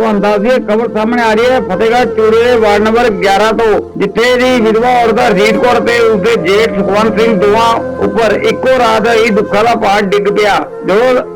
ਤੁਹਾਨੂੰ ਦੱਸ ਦਈਏ ਖਬਰ ਸਾਹਮਣੇ ਆ ਰਹੀ ਹੈ। ਫਤਿਹਗੜ੍ਹ ਚੂੜੇ ਦੇ ਵਾਰਡ ਨੰਬਰ 11 ਤੋਂ ਜਿੱਥੇ ਦੀ ਵਿਧਵਾ ਔਰਤ ਹਰਜੀਤ ਕੌਰ ਤੇ ਉਸਦੇ ਜੇਠ ਸੁਖਵੰਤ ਸਿੰਘ ਦੋਵਾਂ ਉੱਪਰ ਇੱਕੋ ਰਾਤ ਹੀ ਦੁੱਖਾਂ ਦਾ ਪਹਾੜ ਡਿੱਗ ਪਿਆ। ਜੋ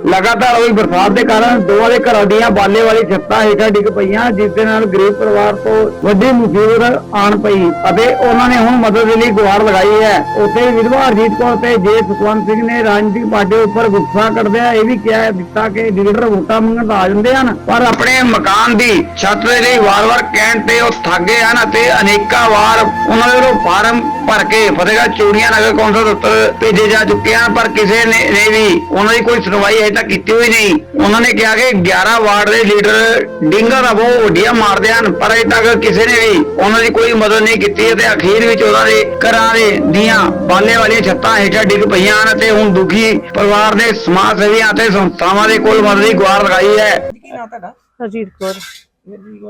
ਲਗਾਤਾਰ ਹੋਈ ਬਰਸਾਤ ਦੇ ਕਾਰਨ ਦੋਵਾਂ ਦੇ ਘਰਾਂ ਦੀਆਂ ਬਾਲੇ ਵਾਲੀ ਛੱਤਾਂ ਹੇਠਾਂ ਡਿੱਗ ਪਈਆਂ, ਜਿਸ ਦੇ ਨਾਲ ਗਰੀਬ ਪਰਿਵਾਰ ਤੋਂ ਵੱਡੀ ਮੁਸੀਬਤ ਆਣ ਪਈ ਅਤੇ ਉਹਨਾਂ ਨੇ ਹੁਣ ਮਦਦ ਦੇ ਲਈ ਗੁਹਾਰ ਲਗਾਈ ਹੈ। ਉੱਥੇ ਵਿਧਵਾ ਹਰਜੀਤ ਕੌਰ ਤੇ ਜੇਠ ਸੁਖਵੰਤ ਸਿੰਘ ਨੇ ਰਾਜਨੀਤਿਕ ਪਾਰਟੀ ਉੱਪਰ ਗੁੱਸਾ ਕੱਢਦਿਆਂ ਇਹ ਵੀ ਕਿਹਾ ਦਿੱਤਾ ਕਿ ਲੀਡਰ ਵੋਟਾਂ ਮੰਗਣ ਤਾਂ ਆ ਜਾਂਦੇ ਹਨ, ਪਰ ਆਪਣੇ ਮਕਾਨ ਦੀ ਛੱਤ ਦੇ ਲਈ ਵਾਰ-ਵਾਰ ਕਹਿਣ ਤੇ ਉਹ ਥੱਕ ਹਨ ਅਤੇ ਅਨੇਕਾਂ ਵਾਰ ਉਹਨਾਂ ਦੇ ਵੱਲੋਂ ਫਾਰਮ ਭਰ ਕੇ ਫਤਿਹਗੜ੍ਹ ਚੂੜੀਆਂ ਨਗਰ ਕੌਂਸਲ ਉੱਤਰ ਭੇਜੇ ਜਾ ਚੁੱਕੇ ਹਨ, ਪਰ ਕਿਸੇ ਨੇ ਵੀ ਉਹਨਾਂ ਦੀ ਕੋਈ ਸੁਣਵਾਈ ਅਜੇ ਤੱਕ ਕੀਤੀ ਹੋਈ ਨਹੀਂ। ਉਹਨਾਂ ਨੇ ਕਿਹਾ ਕਿ 11 ਵਾਰਡ ਦੇ ਲੀਡਰ ਡਿੰਗਾ ਦਾ ਬਹੁਤ ਵੱਡੀਆਂ ਮਾਰਦੇ ਹਨ, ਪਰ ਅਜੇ ਤੱਕ ਕਿਸੇ ਨੇ ਵੀ ਉਹਨਾਂ ਦੀ ਕੋਈ ਮਦਦ ਨਹੀਂ ਕੀਤੀ ਅਤੇ ਅਖੀਰ ਵਿੱਚ ਉਹਨਾਂ ਦੇ ਘਰਾਂ ਦੇ ਦੀਆਂ ਬਾਲੇ ਵਾਲੀਆਂ ਛੱਤਾਂ ਹੇਠਾਂ ਡਿੱਗ ਪਈਆਂ ਹਨ ਅਤੇ ਹੁਣ ਦੁਖੀ ਪਰਿਵਾਰ ਦੇ ਸਮਾਜ ਸੇਵੀਆਂ ਅਤੇ ਸੰਸਥਾਵਾਂ ਦੇ ਕੋਲ ਮਦਦ ਦੀ ਗੁਹਾਰ ਲਗਾਈ ਹੈ। ਕੀ ਨਾਂ ਤੁਹਾਡਾ? ਹਰਜੀਤ ਕੌਰ।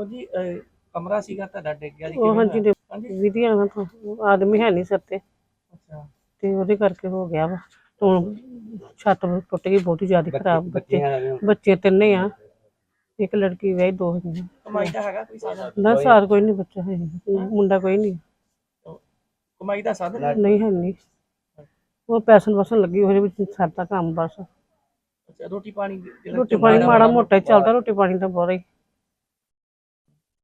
ਜੀ ਅਹ, ਕਮਰਾ ਸੀਗਾ ਤੁਹਾਡਾ ਡਿੱਗ ਗਿਆ ਜੀ ਉਹ ਕਿਵੇਂ ਹਾਂਜੀ ਹੋਇਆ? ਦੇ ਵਿਧੀਆਂ ਨਾਲ ਤਾਂ ਉਹ ਆਦਮੀ ਹੈ ਨਹੀਂ ਸਿਰ ਤੇ। ਅੱਛਾ। ਤੇ ਉਹਦੇ ਕਰਕੇ ਹੋ ਗਿਆ ਵਾ। ਹੁਣ ਛੱਤ ਟੁੱਟ ਗਈ ਬਹੁਤੀ ਜ਼ਿਆਦਾ ਖਰਾਬ ਬੱਚੇ। ਬੱਚੇ ਤਿੰਨੇ ਆ। ਇੱਕ ਲੜਕੀ ਵਿਆਹੀ ਦੋ ਹੈਗੀਆਂ। ਕਮਾਈ ਦਾ ਹੈਗਾ ਕੋਈ ਸਾਧਨ? ਨਾ ਸਾਰ ਕੋਈ ਨਹੀਂ ਬੱਚਾ ਹੈ ਮੁੰਡਾ ਕੋਈ ਨਹੀਂ। ਕਮਾਈ ਦਾ ਸਾਧਨ ਨਹੀਂ ਹੈ ਨਹੀਂ। ਉਹ ਪੈਸਨ ਵਸਣ ਲੱਗੀ ਉਹਦੇ ਵਿੱਚ ਸਰਦਾ ਕੰਮ ਬਸ। ਅੱਛਾ ਰੋਟੀ ਪਾਣੀ ਜਿਹੜਾ ਰੋਟੀ ਪਾਣੀ ਮਾੜਾ ਮੋਟਾ ਹੀ ਚੱਲਦਾ ਰੋਟੀ ਪਾਣੀ ਤਾਂ ਬਹੁਤ ਹੀ।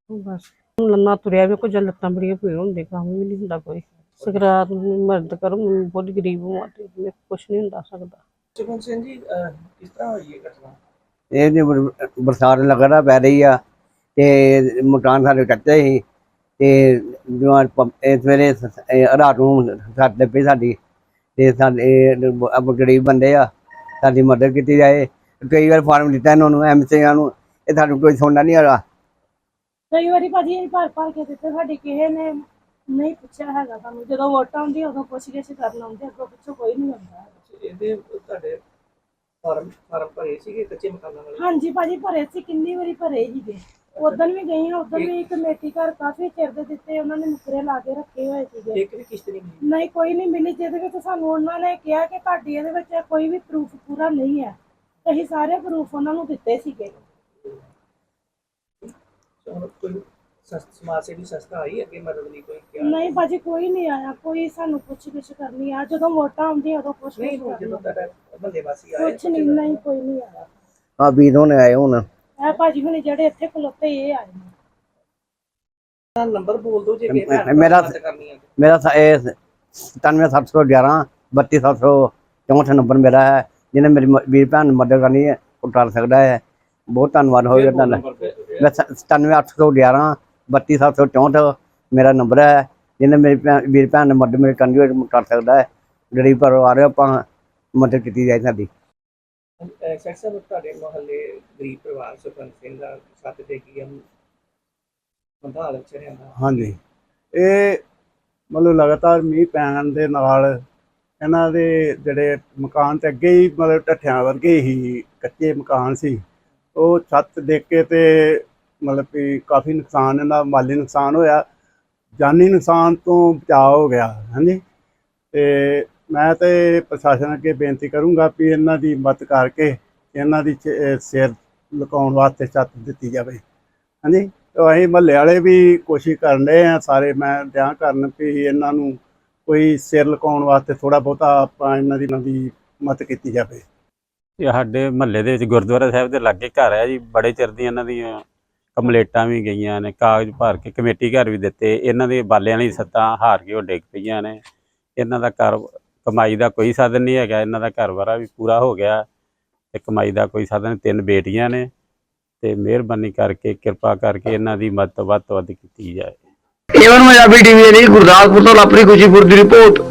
ਬਸ। ਹੁਣ ਲੰਨਾ ਤੁਰਿਆ ਵੀ ਕੁਝ ਲੱਤਾਂ ਬੜੀਆਂ ਪੀੜ ਹੁੰਦੇ ਕੰਮ ਵੀ ਨਹੀਂ ਹੁੰਦਾ ਕੋਈ। ਸਕਰਾਤ ਨੂੰ ਮਰਦ ਕਰੋ ਮੈਂ ਬਹੁਤ ਗਰੀਬ ਹਾਂ ਤੇ ਕੁਛ ਨਹੀਂ ਹੁੰਦਾ ਸਕਦਾ। ਸਿੰਘ ਜੀ ਅਹ, ਕਿਸ ਤਰ੍ਹਾਂ ਹੋਈ ਇਹ ਘਟਨਾ? ਇਹ ਜੀ ਬਰ- ਬਰਸਾਤ ਲਗਾਤਾਰ ਪੈ ਰਹੀ ਆ ਤੇ ਮਕਾਨ ਸਾਡੇ ਕੱਚੇ ਸੀ ਤੇ ਜਵਾਨ ਇਹ ਸਵੇਰੇ ਸ- ਇਹ ਰਾਤ ਨੂੰ ਛੱਤ ਦੇ ਪਈ ਸਾਡੀ ਤੇ ਸਾਡੇ ਅਬ ਗਰੀਬ ਬੰਦੇ ਆ। ਸਾਡੀ ਮਦਦ ਕੀਤੀ ਜਾਏ। ਕਈ ਵਾਰ ਫਾਰਮ ਦਿੱਤਾ ਇਹਨਾਂ ਨੂੰ ਐਮਸੀਆਂ ਨੂੰ ਇਹ ਸਾਨੂੰ ਕੋਈ ਸੁਣਨਾ ਨਹੀਂ ਹੈਗਾ। ਕਈ ਵਾਰੀ ਭਾਜੀ ਅਸੀਂ ਭਰ ਭਰ ਕੇ ਦਿੱਤੇ ਸਾਡੀ ਕਿਸੇ ਨੇ ਨਹੀਂ ਪੁੱਛਿਆ ਹੈਗਾ ਸਾਨੂੰ। ਜਦੋਂ ਵੋਟਾਂ ਆਉਂਦੀਆਂ ਉਦੋਂ ਪੁੱਛ ਗਿੱਛ ਕਰਨ ਆਉਂਦੇ ਅੱਗੋਂ ਪਿੱਛੋਂ ਕੋਈ ਨਹੀਂ ਆਉਂਦਾ ਇਹਦੇ ਤੁਹਾਡੇ ਫਾਰਮ ਫਾਰਮ ਭਰੇ ਸੀਗੇ ਕੱਚੇ ਮਕਾਨਾਂ ਵਾਲੇ? ਹਾਂਜੀ ਭਾਜੀ ਭਰੇ ਸੀ ਕਿੰਨੀ ਵਾਰੀ ਭਰੇ ਸੀਗੇ? ਉਦੋਂ ਵੀ ਗਈ ਹਾਂ ਉਦੋਂ ਵੀ ਕਮੇਟੀ ਘਰ ਕਾਫੀ ਚਿਰ ਦੇ ਦਿੱਤੇ ਉਹਨਾਂ ਨੇ ਨੁਕਰੇ ਲਾ ਕੇ ਰੱਖੇ ਹੋਏ ਸੀਗੇ। ਇੱਕ ਵੀ ਕਿਸ਼ਤ ਨਹੀਂ ਮਿਲੀ। ਨਹੀਂ ਕੋਈ ਨਹੀਂ ਮਿਲੀ ਜਿਹਦੇ ਵਿੱਚ ਸਾਨੂੰ ਉਹਨਾਂ ਨੇ ਕਿਹਾ ਕਿ ਤੁਹਾਡੀ ਇਹਦੇ ਵਿੱਚ ਕੋਈ ਵੀ ਪ੍ਰੂਫ ਪੂਰਾ ਨਹੀਂ ਹੈ। ਅਸੀਂ ਸਾਰੇ ਪ੍ਰੂਫ ਉਹਨਾਂ ਨੂੰ ਦਿੱਤੇ ਸੀਗੇ। ਹੁਣ ਕੋਈ ਸੰਸ- ਸਮਾਜ ਸੇਵੀ ਸੰਸਥਾ ਆਈ ਅੱਗੇ ਮਦਦ ਲਈ ਕੋਈ ਕਿਹਾ? ਨਹੀਂ ਭਾਜੀ ਕੋਈ ਨਹੀਂ ਆਇਆ ਕੋਈ ਸਾਨੂੰ ਪੁੱਛ ਗਿੱਛ ਕਰਨੀ ਆ। ਜਦੋਂ ਵੋਟਾਂ ਆਉਂਦੀਆਂ ਉਦੋਂ ਪੁੱਛ ਨਹੀਂ ਗਿੱਛ ਜਦੋਂ ਕਰਨੀ ਤੁਹਾਡਾ ਬੰਦੇ ਵਾਸੀ ਆਏ ਕੁਛ ਨਹੀਂ ਨਹੀਂ ਕੋਈ ਨਹੀਂ ਆਇਆ। ਆ ਵੀਰ ਹੋਣੇ ਆਏ ਹੁਣ। ਇਹ ਭਾਜੀ ਹੁਣੇ ਜਿਹੜੇ ਇੱਥੇ ਖਲੋਤੇ ਇਹ ਆਏ ਨੇ। ਨੰਬਰ ਬੋਲ ਦਿਓ ਜੇ ਕਿਸੇ ਭੈਣ ਭਰਾ ਮੇਰਾ- ਮਦਦ ਕਰਨੀ ਹੈ ਮੇਰਾ ਸ- ਇਹ 97711 32764 ਨੰਬਰ ਮੇਰਾ ਹੈ ਜਿਹਨੇ ਮੇਰੀ ਮ- ਵੀਰ ਭੈਣ ਨੂੰ ਮਦਦ ਕਰਨੀ ਹੈ ਉਹ ਕਰ ਸਕਦਾ ਹੈ। ਬਹੁਤ ਧੰਨਵਾਦ ਹੋਵੇਗਾ ਤੁਹਾਡਾ ਮੈਂ 97811 32764 ਮੇਰਾ ਨੰਬਰ ਹੈ ਜਿਹਨੇ ਮੇਰੀ ਭੈਣ ਵੀਰ ਭੈਣ ਨੇ ਮਦਦ ਮੇਰੀ ਕਰਨੀ ਹੋਵੇ ਉਹ ਕਰ ਸਕਦਾ ਹੈ। ਗਰੀਬ ਪਰਿਵਾਰ ਹੈ, ਆਪਾਂ ਮਦਦ ਕੀਤੀ ਜਾਏ ਸਾਡੀ। ਸੈਕਸ ਸਾਹਿਬ, ਤੁਹਾਡੇ ਮੁਹੱਲੇ ਗਰੀਬ ਪਰਿਵਾਰ ਸਰਪੰਚ ਸਿੰਘ ਦਾ ਛੱਤ ਤੇ ਕੀ ਬੰਦਾ ਹਾਲਤ ਚ ਰਹਿੰਦਾ। ਹਾਂਜੀ। ਇਹ ਮਤਲਬ ਲਗਾਤਾਰ ਮੀਂਹ ਪੈਣ ਦੇ ਨਾਲ ਇਹਨਾਂ ਦੇ ਜਿਹੜੇ ਮਕਾਨ ਤੇ ਅੱਗੇ ਹੀ ਮਤਲਬ ਢੱਠਿਆਂ ਵਰਗੇ ਹੀ ਕੱਚੇ ਮਕਾਨ ਸੀ। ਉਹ ਛੱਤ ਦੇਖ ਕੇ ਤੇ ਮਤਲਬ ਕਿ ਕਾਫੀ ਨੁਕਸਾਨ, ਇਹਨਾਂ ਮਾਲੀ ਨੁਕਸਾਨ ਹੋਇਆ। ਜਾਨੀ ਨੁਕਸਾਨ ਤੋਂ ਬਚਾਅ ਹੋ ਗਿਆ, ਹਾਂਜੀ। ਤੇ ਮੈਂ ਤੇ ਪ੍ਰਸ਼ਾਸਨ ਅੱਗੇ ਬੇਨਤੀ ਕਰੂੰਗਾ ਵੀ ਇਹਨਾਂ ਦੀ ਮਦਦ ਕਰਕੇ ਇਹਨਾਂ ਦੀ ਚ- ਸਿਰ ਲੁਕਾਉਣ ਵਾਸਤੇ ਛੱਤ ਦਿੱਤੀ ਜਾਵੇ। ਹਾਂਜੀ? ਤੇ ਅਸੀਂ ਮਹੱਲੇ ਵਾਲੇ ਵੀ ਕੋਸ਼ਿਸ਼ ਕਰਨ ਰਹੇ ਆ ਸਾਰੇ ਮੈਂ ਦਿਆਂ ਕਰਨ ਵੀ ਇਹਨਾਂ ਨੂੰ ਕੋਈ ਸਿਰ ਲੁਕਾਉਣ ਵਾਸਤੇ ਥੋੜਾ ਬਹੁਤਾ ਆਪਾਂ ਇਹਨਾਂ ਦੀ ਇਹਨਾਂ ਦੀ ਮਦਦ ਕੀਤੀ ਜਾਵੇ। ਇਹ ਸਾਡੇ ਮਹੱਲੇ ਦੇ ਵਿੱਚ ਗੁਰਦੁਆਰਾ ਸਾਹਿਬ ਦੇ ਲਾਗੇ ਘਰ ਹੈ ਜੀ, ਬੜੇ ਚਿਰ ਦੀਆਂ ਇਹਨਾਂ ਦੀਆਂ ਕੰਪਲੇਟਾਂ ਵੀ ਗਈਆਂ ਨੇ, ਕਾਗਜ਼ ਭਰ ਕੇ ਕਮੇਟੀ ਘਰ ਵੀ ਦਿੱਤੇ, ਇਹਨਾਂ ਦੇ ਬਾਲਿਆਂ ਵਾਲੀ ਸੱਤਾਂ ਹਾਰ ਕੇ ਉਹ ਡਿੱਗ ਪਈਆਂ ਨੇ, ਇਹਨਾਂ ਦਾ ਘਰ ਕਮਾਈ ਦਾ ਕੋਈ ਸਾਧਨ ਨਹੀਂ ਹੈਗਾ, ਇਹਨਾਂ ਦਾ ਘਰ ਵਾਰਾ ਵੀ ਪੂਰਾ ਹੋ ਗਿਆ ਤੇ ਕਮਾਈ ਦਾ ਕੋਈ ਸਾਧਨ, ਤਿੰਨ ਬੇਟੀਆਂ ਨੇ ਤੇ ਮਿਹਰਬਾਨੀ ਕਰਕੇ, ਕਿਰਪਾ ਕਰਕੇ ਇਹਨਾਂ ਦੀ ਮਦਦ ਵੱਧ ਤੋਂ ਵੱਧ ਕੀਤੀ ਜਾਏ। ਏਵਨ ਪੰਜਾਬੀ ਟੀਵੀ ਲਈ ਗੁਰਦਾਸਪੁਰ ਤੋਂ ਲਾਪਰੀ ਖੁਸ਼ੀਪੁਰ ਦੀ ਰਿਪੋਰਟ।